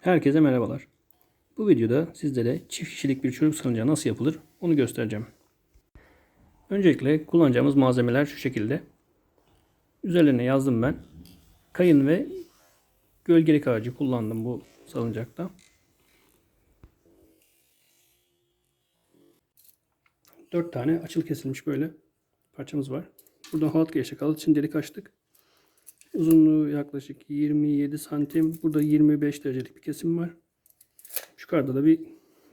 Herkese merhabalar. Bu videoda sizlere çift kişilik bir çocuk salıncağı nasıl yapılır onu göstereceğim. Öncelikle kullanacağımız malzemeler şu şekilde. Üzerlerine yazdım ben. Kayın ve gölgelik ağacı kullandım bu salıncakta. 4 tane açıl kesilmiş böyle parçamız var. Buradan halat geçecek. Halat için delik açtık. Uzunluğu yaklaşık 27 santim. Burada 25 derecelik bir kesim var. Yukarıda da bir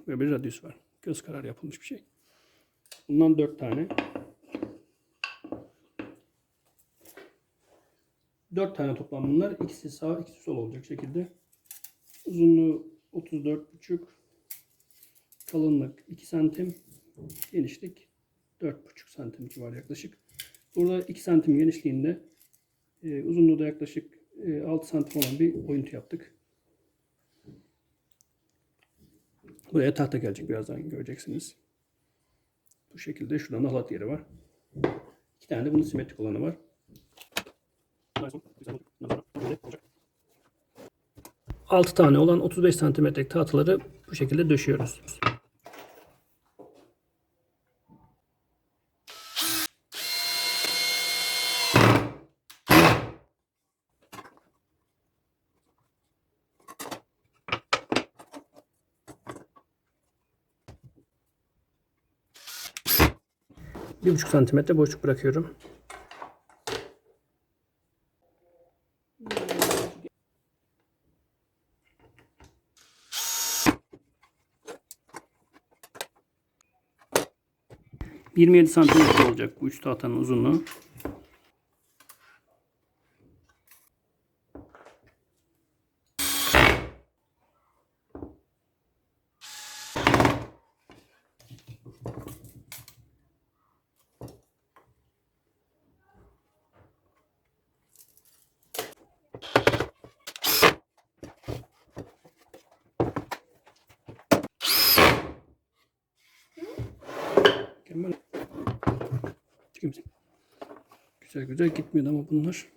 böyle bir radyüs var. Göz kararı yapılmış bir şey. Bundan 4 tane. 4 tane toplam bunlar. İkisi sağ, ikisi sol olacak şekilde. Uzunluğu 34,5. Kalınlık 2 santim. Genişlik 4,5 santim civarı yaklaşık. Burada 2 santim genişliğinde e, uzunluğu da yaklaşık e, 6 santim olan bir oyuntu yaptık. Buraya tahta gelecek birazdan göreceksiniz. Bu şekilde şuradan da halat yeri var. İki tane de bunun simetrik olanı var. 6 tane olan 35 santimetrelik tahtaları bu şekilde döşüyoruz. Bir buçuk santimetre boşluk bırakıyorum. ...27 santimetre olacak bu üç tahtanın uzunluğu. Mükemmel. Güzel güzel gitmiyordu ama bunlar.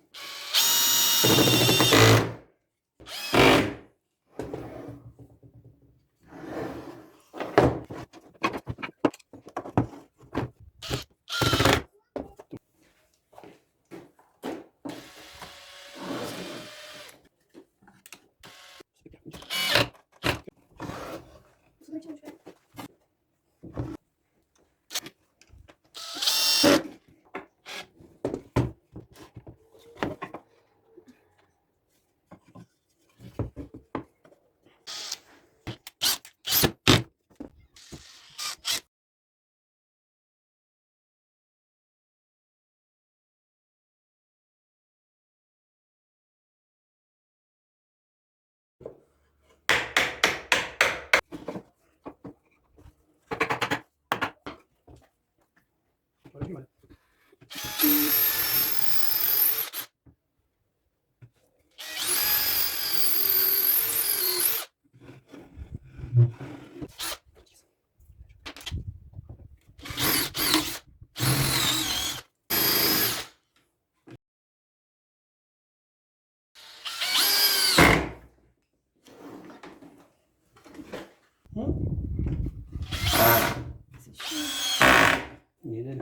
Gidelim.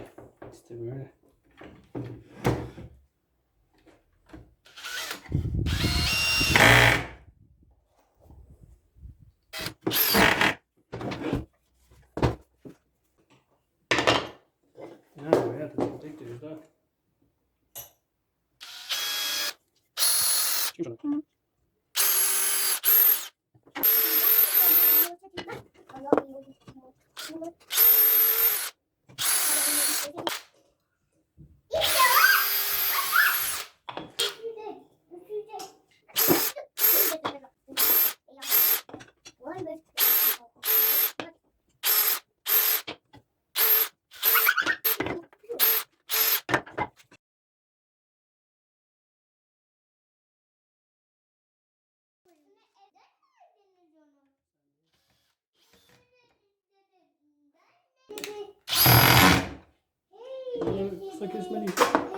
İşte böyle. like as many.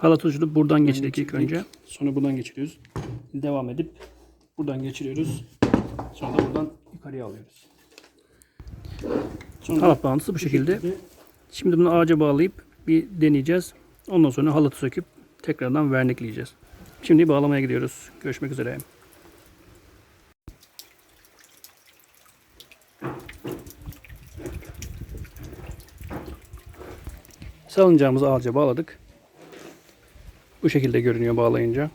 Halat ucunu buradan geçirdik ilk önce. Sonra buradan geçiriyoruz. Devam edip buradan geçiriyoruz. Sonra da buradan yukarıya alıyoruz. Sonra halat bağıntısı bu şekilde. Şimdi bunu ağaca bağlayıp bir deneyeceğiz. Ondan sonra halatı söküp tekrardan vernikleyeceğiz. Şimdi bağlamaya gidiyoruz. Görüşmek üzere. Salıncağımızı ağaca bağladık. Bu şekilde görünüyor bağlayınca.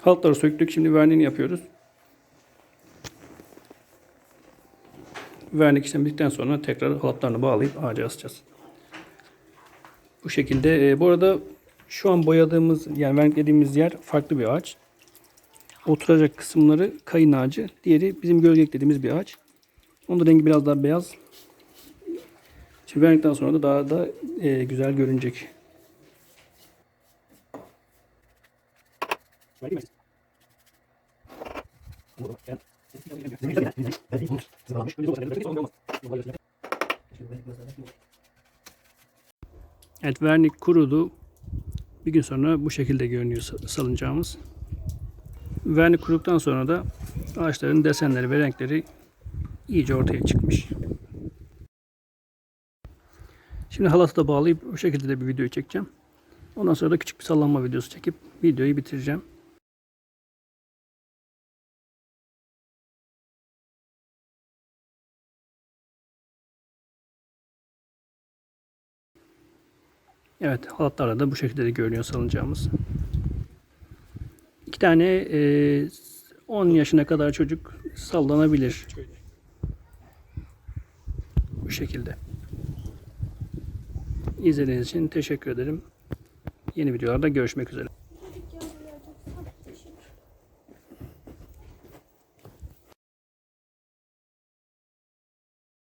Halatları söktük. Şimdi verniğini yapıyoruz. Vernik işlemi sonra tekrar halatlarını bağlayıp ağaca asacağız. Bu şekilde. e, bu arada şu an boyadığımız yani verniklediğimiz yer farklı bir ağaç. Oturacak kısımları kayın ağacı. Diğeri bizim gölgelik dediğimiz bir ağaç. Onun da rengi biraz daha beyaz. Şimdi vernikten sonra da daha da e, güzel görünecek. Evet vernik kurudu. Bir gün sonra bu şekilde görünüyor sa- salıncağımız. Vernik kuruduktan sonra da ağaçların desenleri ve renkleri iyice ortaya çıkmış. Şimdi halatı da bağlayıp bu şekilde de bir video çekeceğim. Ondan sonra da küçük bir sallanma videosu çekip videoyu bitireceğim. Evet halatlarla da bu şekilde de görünüyor salıncağımız. İki tane e, 10 yaşına kadar çocuk sallanabilir. Bu şekilde. İzlediğiniz için teşekkür ederim. Yeni videolarda görüşmek üzere.